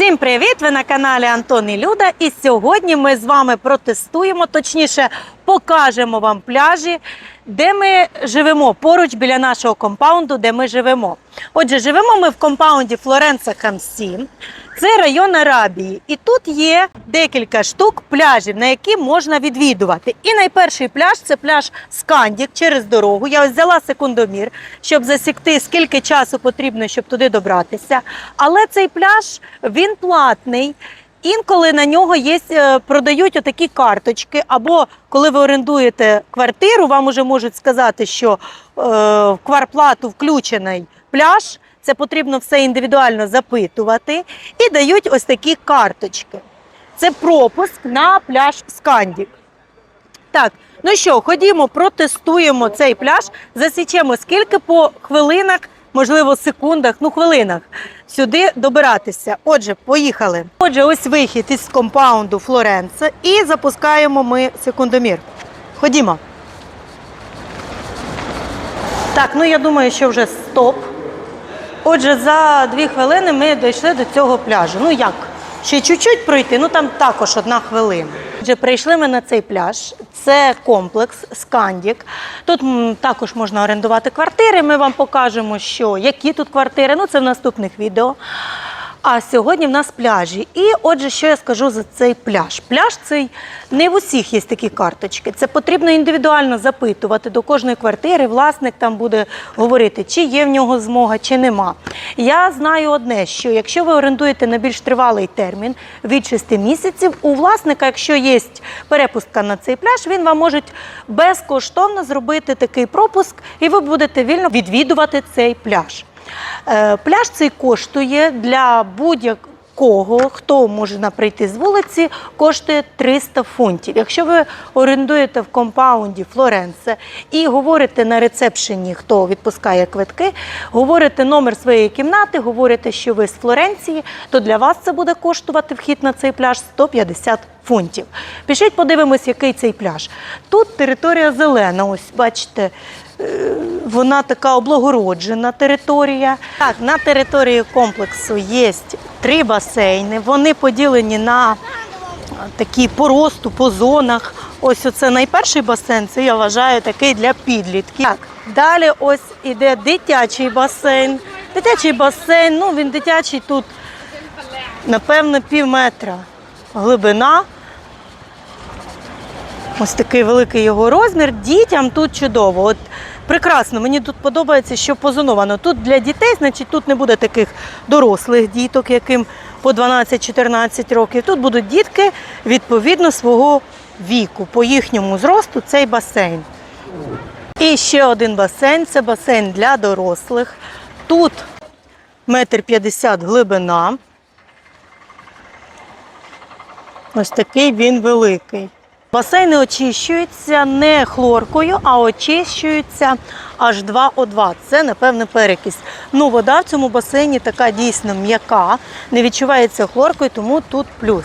Всім привіт! Ви на каналі Антон і Люда. І сьогодні ми з вами протестуємо, точніше, покажемо вам пляжі, де ми живемо поруч біля нашого компаунду, де ми живемо. Отже, живемо ми в компаунді Флоренца Хамсі. Це район Арабії. І тут є декілька штук пляжів, на які можна відвідувати. І найперший пляж це пляж Скандік через дорогу. Я ось взяла секундомір, щоб засікти, скільки часу потрібно, щоб туди добратися. Але цей пляж він платний. Інколи на нього є, е, продають отакі карточки, або коли ви орендуєте квартиру, вам уже можуть сказати, що е, в кварплату включений пляж. Це потрібно все індивідуально запитувати. І дають ось такі карточки. Це пропуск на пляж Скандік. Так, ну що, ходімо, протестуємо цей пляж, засічемо скільки по хвилинах, можливо, секундах, ну хвилинах сюди добиратися. Отже, поїхали. Отже, ось вихід із компаунду Флоренца і запускаємо ми секундомір. Ходімо. Так, ну я думаю, що вже стоп. Отже, за дві хвилини ми дійшли до цього пляжу. Ну як? Ще чуть-чуть пройти, ну там також одна хвилина. Отже, прийшли ми на цей пляж. Це комплекс Скандік. Тут також можна орендувати квартири. Ми вам покажемо, що які тут квартири. Ну це в наступних відео. А сьогодні в нас пляжі. І отже, що я скажу за цей пляж? Пляж цей не в усіх є такі карточки. Це потрібно індивідуально запитувати до кожної квартири. Власник там буде говорити, чи є в нього змога, чи нема. Я знаю одне: що якщо ви орендуєте на більш тривалий термін від 6 місяців, у власника, якщо є перепустка на цей пляж, він вам може безкоштовно зробити такий пропуск, і ви будете вільно відвідувати цей пляж. Е, Пляж цей коштує для будь-якого, хто може прийти з вулиці, коштує 300 фунтів. Якщо ви орендуєте в компаунді Флоренце і говорите на рецепшені, хто відпускає квитки, говорите номер своєї кімнати, говорите, що ви з Флоренції, то для вас це буде коштувати вхід на цей пляж 150 фунтів. Пішіть, подивимось, який цей пляж. Тут територія зелена. Ось бачите, вона така облагороджена територія. Так, на території комплексу є три басейни. Вони поділені на такі по по зонах. Ось оце найперший басейн, це я вважаю такий для підлітків. Так, далі ось іде дитячий басейн. Дитячий басейн, ну він дитячий тут, напевно, пів метра глибина. Ось такий великий його розмір. Дітям тут чудово. От прекрасно, мені тут подобається, що позоновано. Тут для дітей, значить, тут не буде таких дорослих діток, яким по 12-14 років. Тут будуть дітки відповідно свого віку, по їхньому зросту цей басейн. І ще один басейн це басейн для дорослих. Тут метр п'ятдесят глибина. Ось такий він великий. Басейни очищуються не хлоркою, а очищуються аж 2О2. Це, напевне, перекись. Ну, вода в цьому басейні така дійсно м'яка, не відчувається хлоркою, тому тут плюс.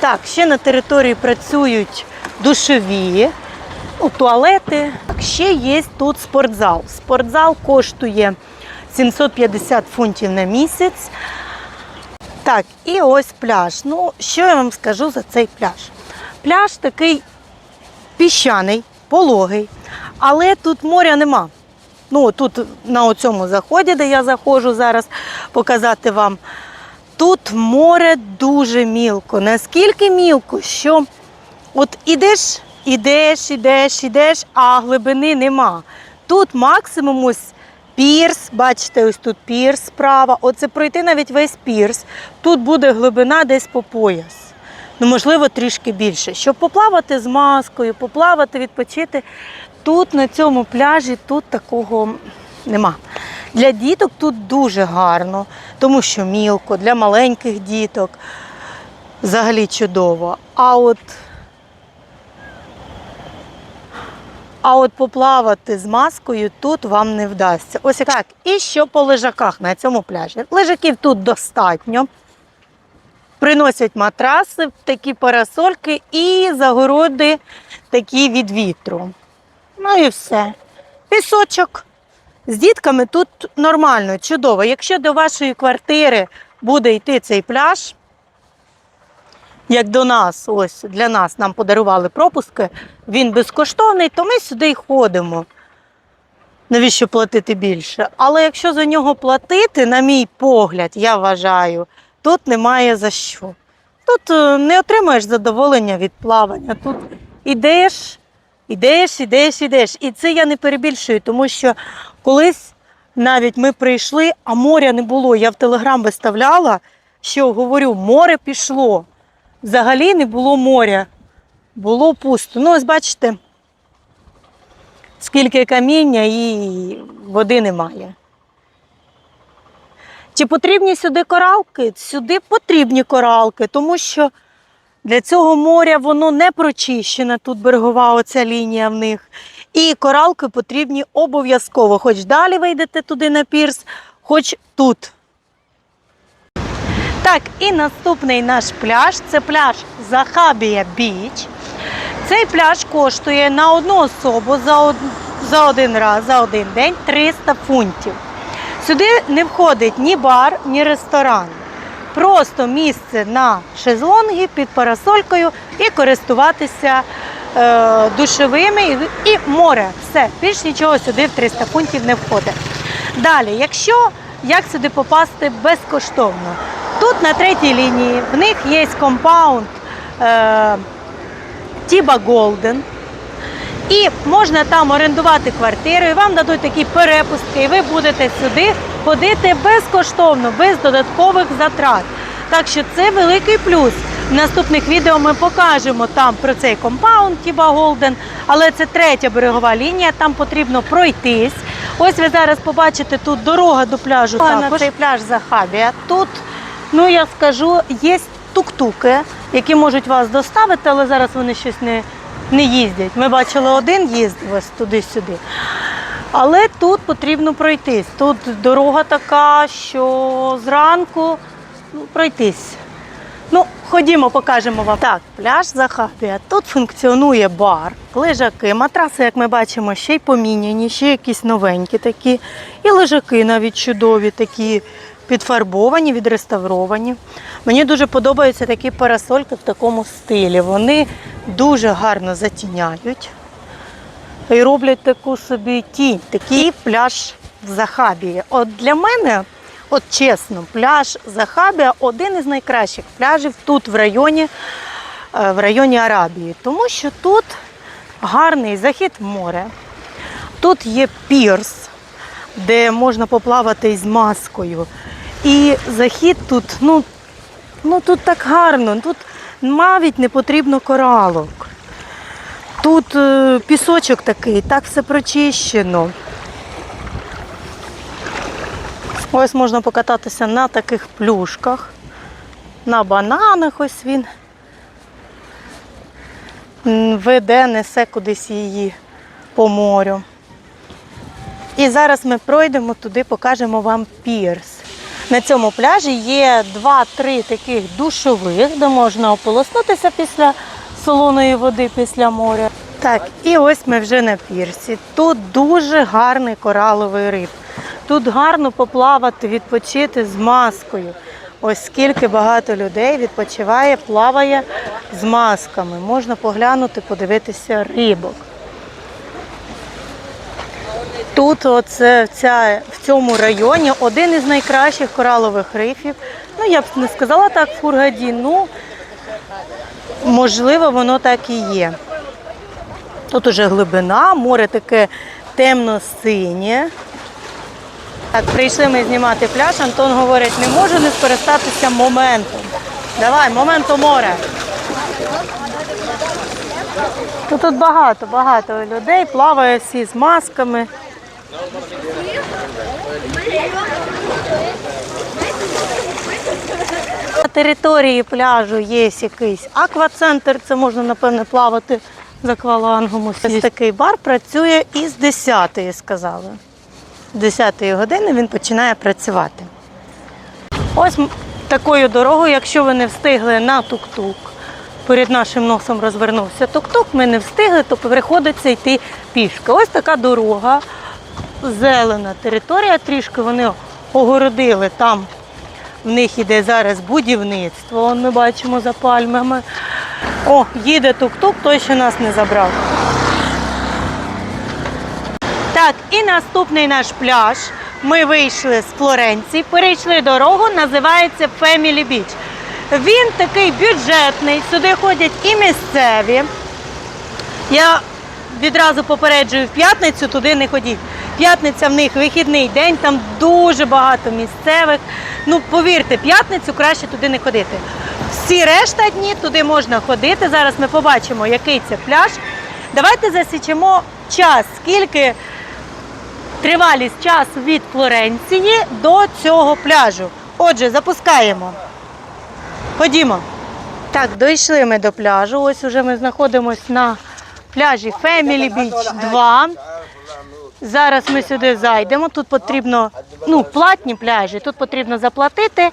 Так, ще на території працюють душові, ну, туалети. Так, ще є тут спортзал. Спортзал коштує 750 фунтів на місяць. Так, і ось пляж. Ну, що я вам скажу за цей пляж? Пляж такий піщаний, пологий, але тут моря нема. Ну, тут на цьому заході, де я заходжу зараз показати вам. Тут море дуже мілко. Наскільки мілко, що от ідеш, ідеш, ідеш, ідеш, а глибини нема. Тут максимум ось пірс, бачите, ось тут пірс справа. Оце пройти навіть весь пірс. Тут буде глибина десь по пояс. Ну, можливо, трішки більше. Щоб поплавати з маскою, поплавати, відпочити. Тут на цьому пляжі тут такого нема. Для діток тут дуже гарно, тому що мілко, для маленьких діток взагалі чудово. А от, а от поплавати з маскою тут вам не вдасться. Ось так. І що по лежаках на цьому пляжі? Лежаків тут достатньо. Приносять матраси, такі парасольки і загороди такі від вітру. Ну і все. Пісочок. З дітками тут нормально, чудово. Якщо до вашої квартири буде йти цей пляж, як до нас, ось для нас нам подарували пропуски, він безкоштовний, то ми сюди й ходимо. Навіщо платити більше? Але якщо за нього платити, на мій погляд, я вважаю, тут немає за що. Тут е, не отримуєш задоволення від плавання. Тут ідеш, ідеш, ідеш, ідеш. І це я не перебільшую, тому що колись навіть ми прийшли, а моря не було. Я в телеграм виставляла, що говорю, море пішло. Взагалі не було моря. Було пусто. Ну, ось бачите, скільки каміння і води немає. Чи потрібні сюди коралки? Сюди потрібні коралки, тому що для цього моря воно не прочищене, тут берегова оця лінія в них. І коралки потрібні обов'язково, хоч далі вийдете туди на пірс, хоч тут. Так, і наступний наш пляж це пляж Захабія Біч. Цей пляж коштує на одну особу за, од... за один раз, за один день 300 фунтів. Сюди не входить ні бар, ні ресторан. Просто місце на шезлонгі під парасолькою і користуватися е, душовими і, і море. Все, більш нічого сюди в 300 фунтів не входить. Далі, якщо як сюди попасти безкоштовно? Тут на третій лінії в них є компаунд е, Тіба Голден. І можна там орендувати квартиру, і вам дадуть такі перепустки, і ви будете сюди ходити безкоштовно, без додаткових затрат. Так що це великий плюс. В наступних відео ми покажемо там про цей компаунд Тіба Голден, але це третя берегова лінія, там потрібно пройтись. Ось ви зараз побачите тут дорога до пляжу. На цей пляж Захабія. Тут, ну я скажу, є тук-туки, які можуть вас доставити, але зараз вони щось не не їздять. Ми бачили один їздив ось туди-сюди. Але тут потрібно пройтись. Тут дорога така, що зранку ну, пройтись. Ну, ходімо, покажемо вам. Так, пляж Захабія. Тут функціонує бар, лежаки, матраси, як ми бачимо, ще й поміняні, ще якісь новенькі такі. І лежаки навіть чудові, такі підфарбовані, відреставровані. Мені дуже подобаються такі парасольки в такому стилі. Вони дуже гарно затіняють і роблять таку собі тінь. Такий пляж в Захабії. От для мене, от чесно, пляж Захабія один із найкращих пляжів тут в районі, е, в районі Арабії, тому що тут гарний захід в море. Тут є пірс, де можна поплавати із маскою. І захід тут, ну, ну тут так гарно, тут навіть не потрібно коралок. Тут е, пісочок такий, так все прочищено. Ось можна покататися на таких плюшках, на бананах ось він веде, несе кудись її по морю. І зараз ми пройдемо туди, покажемо вам пірс. На цьому пляжі є два-три таких душових, де можна ополоснутися після солоної води, після моря. Так, і ось ми вже на пірсі. Тут дуже гарний кораловий риб. Тут гарно поплавати, відпочити з маскою. Ось скільки багато людей відпочиває, плаває з масками. Можна поглянути, подивитися рибок. Тут оце, ця, в цьому районі один із найкращих коралових рифів. Ну, я б не сказала так Фургаді, ну можливо, воно так і є. Тут уже глибина, море таке темно-синє. Так, прийшли ми знімати пляж. Антон говорить, не можу не скористатися моментом. Давай, моменту море. Ну, тут багато, багато людей, плаває всі з масками. На території пляжу є якийсь аквацентр, це можна, напевне, плавати з аквалангом. Ось такий бар працює із 10-ї, сказали. З 10-ї години він починає працювати. Ось такою дорогою, якщо ви не встигли на тук-тук, перед нашим носом розвернувся тук-тук, ми не встигли, то приходиться йти пішки. Ось така дорога, зелена територія, трішки вони огородили там В них іде зараз будівництво. Вон ми бачимо за пальмами. О, їде тук-тук, той ще нас не забрав. Так, і наступний наш пляж. Ми вийшли з Флоренції, перейшли дорогу, називається Family Beach. Він такий бюджетний, сюди ходять і місцеві. Я відразу попереджую в п'ятницю, туди не ходіть. П'ятниця в них вихідний день, там дуже багато місцевих. Ну, повірте, п'ятницю краще туди не ходити. Всі решта дні туди можна ходити. Зараз ми побачимо, який це пляж. Давайте засічемо час, скільки тривалість часу від Флоренції до цього пляжу. Отже, запускаємо. Ходімо. Так, дійшли ми до пляжу. Ось уже ми знаходимося на пляжі Family Beach 2. Зараз ми сюди зайдемо. Тут потрібно, ну, платні пляжі, тут потрібно заплатити.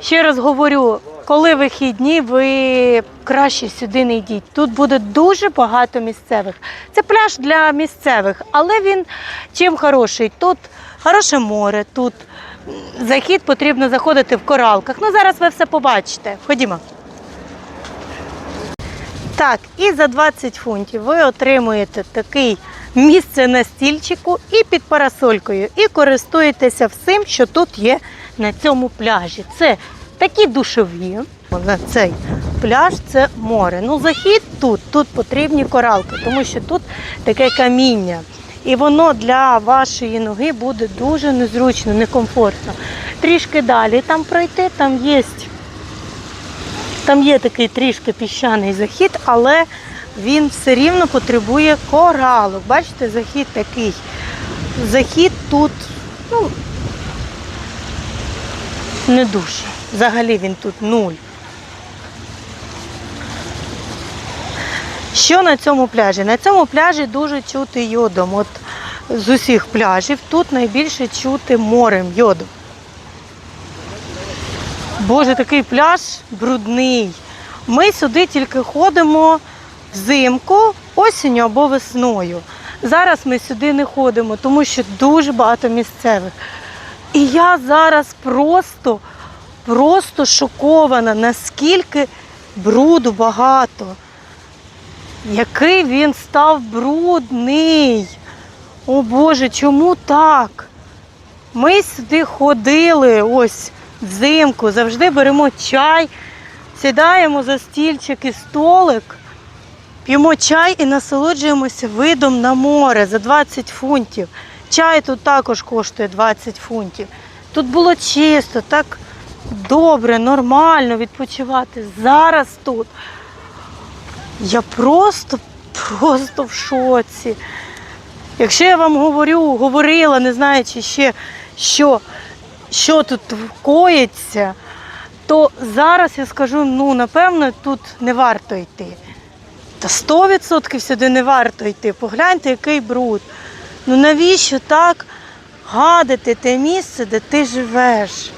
Ще раз говорю, коли вихідні, ви краще сюди не йдіть. Тут буде дуже багато місцевих. Це пляж для місцевих, але він чим хороший? Тут хороше море, тут захід потрібно заходити в коралках. Ну зараз ви все побачите. Ходімо. Так, і за 20 фунтів ви отримуєте такий місце на стільчику і під парасолькою, і користуєтеся всім, що тут є на цьому пляжі. Це такі душові. На цей пляж це море. Ну, захід тут, тут потрібні коралки, тому що тут таке каміння. І воно для вашої ноги буде дуже незручно, некомфортно. Трішки далі там пройти, там є там є такий трішки піщаний захід, але він все рівно потребує коралок. Бачите, захід такий. Захід тут, ну, не дуже. Взагалі він тут нуль. Що на цьому пляжі? На цьому пляжі дуже чути йодом. От з усіх пляжів тут найбільше чути морем йодом. Боже, такий пляж брудний. Ми сюди тільки ходимо взимку, осінню або весною. Зараз ми сюди не ходимо, тому що дуже багато місцевих. І я зараз просто, просто шокована, наскільки бруду багато. Який він став брудний. О Боже, чому так? Ми сюди ходили ось взимку, завжди беремо чай, сідаємо за стільчик і столик, п'ємо чай і насолоджуємося видом на море за 20 фунтів. Чай тут також коштує 20 фунтів. Тут було чисто, так добре, нормально відпочивати. Зараз тут. Я просто, просто в шоці. Якщо я вам говорю, говорила, не знаючи ще, що, що тут коїться, то зараз я скажу, ну, напевно, тут не варто йти. Та 100% сюди не варто йти. Погляньте, який бруд. Ну навіщо так гадити те місце, де ти живеш,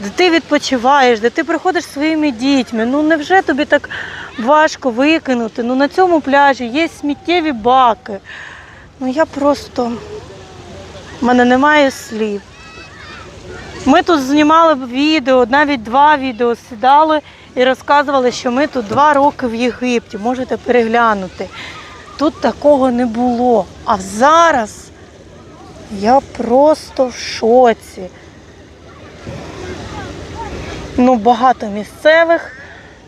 де ти відпочиваєш, де ти приходиш своїми дітьми? Ну невже тобі так важко викинути? Ну на цьому пляжі є сміттєві баки. Ну я просто. У мене немає слів. Ми тут знімали відео, навіть два відео сідали і розказували, що ми тут два роки в Єгипті. Можете переглянути. Тут такого не було. А зараз я просто в шоці. Ну, багато місцевих.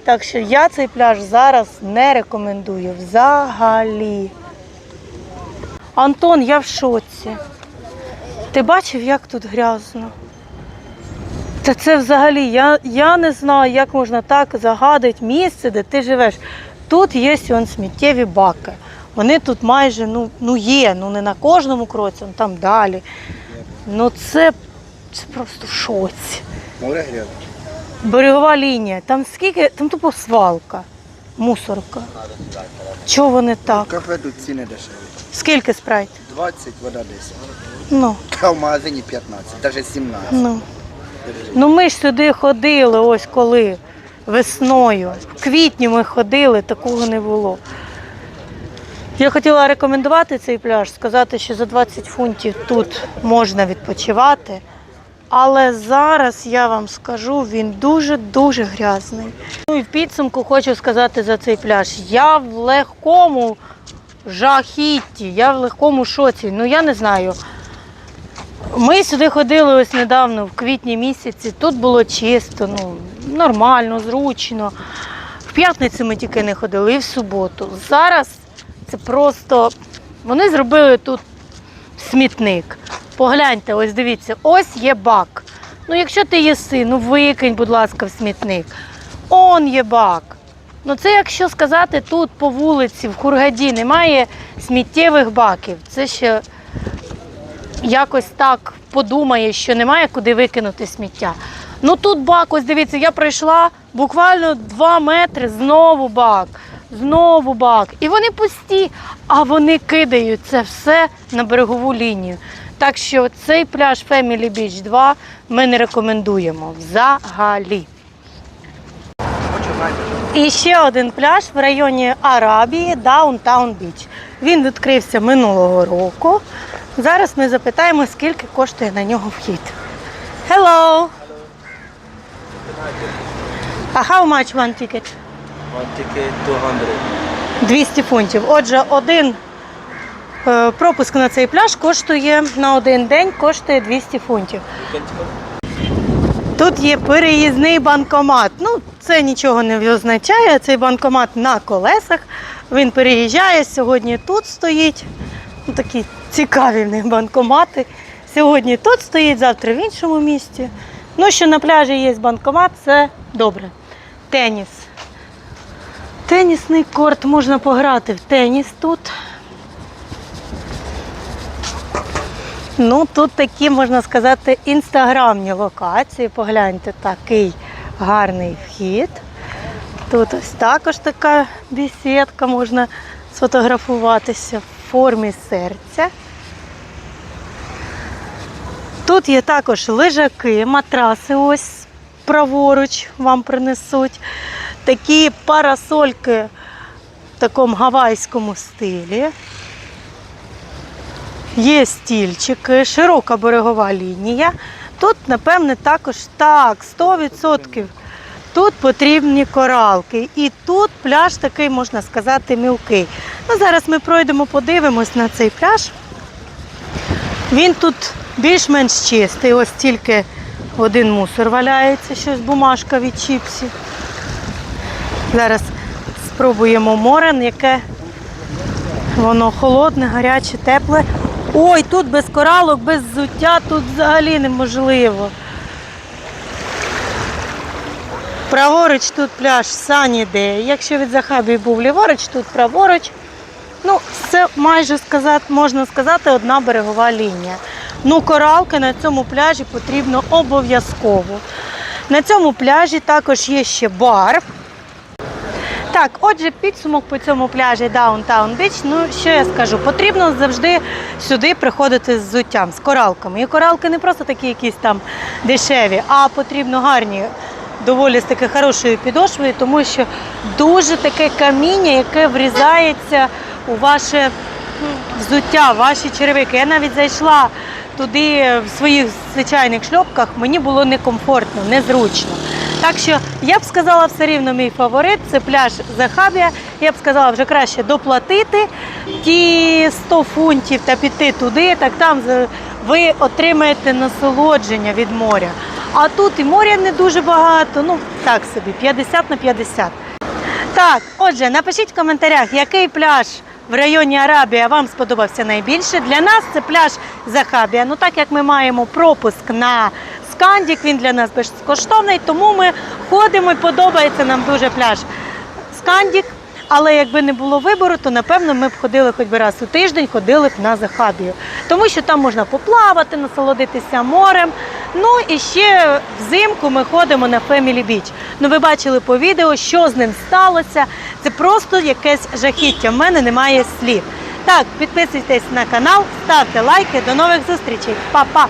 Так що я цей пляж зараз не рекомендую взагалі. Антон, я в шоці. Ти бачив, як тут грязно? Та це взагалі, я, я не знаю, як можна так загадати місце, де ти живеш. Тут є он сміттєві баки. Вони тут майже ну, ну є, ну не на кожному кроці, ну там далі. Ну це, це просто в шоці. Море грязне. Берегова лінія, там скільки, там тупо свалка, мусорка. Чого вони так? Кафе тут ціни дешеві. Скільки спрайт? 20, вода 10. Ну, А в магазині 15, навіть 17. ну. Ну ми ж сюди ходили ось коли весною. В квітні ми ходили, такого не було. Я хотіла рекомендувати цей пляж, сказати, що за 20 фунтів тут можна відпочивати, Але зараз я вам скажу, він дуже-дуже грязний. Ну і в підсумку хочу сказати за цей пляж. Я в легкому жахітті, я в легкому шоці. Ну я не знаю. Ми сюди ходили ось недавно, в квітні місяці. Тут було чисто, ну, нормально, зручно. В п'ятницю ми тільки не ходили, і в суботу. Зараз це просто. Вони зробили тут смітник. Погляньте, ось дивіться, ось є бак. Ну, якщо ти їси, ну викинь, будь ласка, в смітник. Он є бак. Ну, це якщо сказати, тут по вулиці, в Хургаді немає сміттєвих баків. Це ще якось так подумає, що немає куди викинути сміття. Ну тут бак, ось дивіться, я пройшла буквально 2 метри, знову бак, знову бак. І вони пусті, а вони кидають це все на берегову лінію. Так що цей пляж Family Beach 2 ми не рекомендуємо взагалі. І ще один пляж в районі Арабії Даунтаун Біч. Він відкрився минулого року. Зараз ми запитаємо, скільки коштує на нього вхід. Hello! А how much one ticket? One ticket 200. 200 фунтів. Отже, один е, пропуск на цей пляж коштує на один день коштує 200 фунтів. Тут є переїзний банкомат. Ну, це нічого не означає. Цей банкомат на колесах. Він переїжджає. Сьогодні тут стоїть. Ну, такі цікаві в них банкомати. Сьогодні тут стоїть, завтра в іншому місці. Ну, що на пляжі є банкомат, це добре. Теніс. Тенісний корт можна пограти в теніс тут. Ну, тут такі, можна сказати, інстаграмні локації. Погляньте, такий гарний вхід. Тут ось також така бесідка, можна сфотографуватися формі серця. Тут є також лежаки, матраси ось праворуч вам принесуть. Такі парасольки в такому гавайському стилі. Є стільчики, широка берегова лінія. Тут, напевне, також так, 100%. Тут потрібні коралки. І тут пляж такий, можна сказати, мілкий. Ну, зараз ми пройдемо, подивимось на цей пляж. Він тут більш-менш чистий. Ось тільки один мусор валяється, щось бумажка від чіпсів. Зараз спробуємо море, яке воно холодне, гаряче, тепле. Ой, тут без коралок, без взуття, тут взагалі неможливо. Праворуч тут пляж Day. Якщо від Захабії був ліворуч, тут праворуч. Ну, це майже сказати, можна сказати, одна берегова лінія. Ну, коралки на цьому пляжі потрібно обов'язково. На цьому пляжі також є ще бар. Так, отже, підсумок по цьому пляжі Даунтаун Біч. Ну, що я скажу? Потрібно завжди сюди приходити з взуттям, з коралками. І коралки не просто такі якісь там дешеві, а потрібно гарні, доволі з таки хорошою підошвою, тому що дуже таке каміння, яке врізається у ваше взуття, ваші черевики. Я навіть зайшла туди в своїх звичайних шльопках, мені було некомфортно, незручно. Так що я б сказала все рівно мій фаворит це пляж Захабія. Я б сказала вже краще доплатити ті 100 фунтів та піти туди, так там ви отримаєте насолодження від моря. А тут і моря не дуже багато, ну так собі, 50 на 50. Так, отже, напишіть в коментарях, який пляж в районі Арабія вам сподобався найбільше. Для нас це пляж Захабія. Ну так як ми маємо пропуск на Скандік, він для нас безкоштовний, тому ми ходимо і подобається нам дуже пляж Скандік. Але якби не було вибору, то напевно ми б ходили хоч би раз у тиждень, ходили б на Захабію. Тому що там можна поплавати, насолодитися морем. Ну і ще взимку ми ходимо на Family Beach. Ну ви бачили по відео, що з ним сталося. Це просто якесь жахіття. В мене немає слів. Так, підписуйтесь на канал, ставте лайки. До нових зустрічей. Па-па!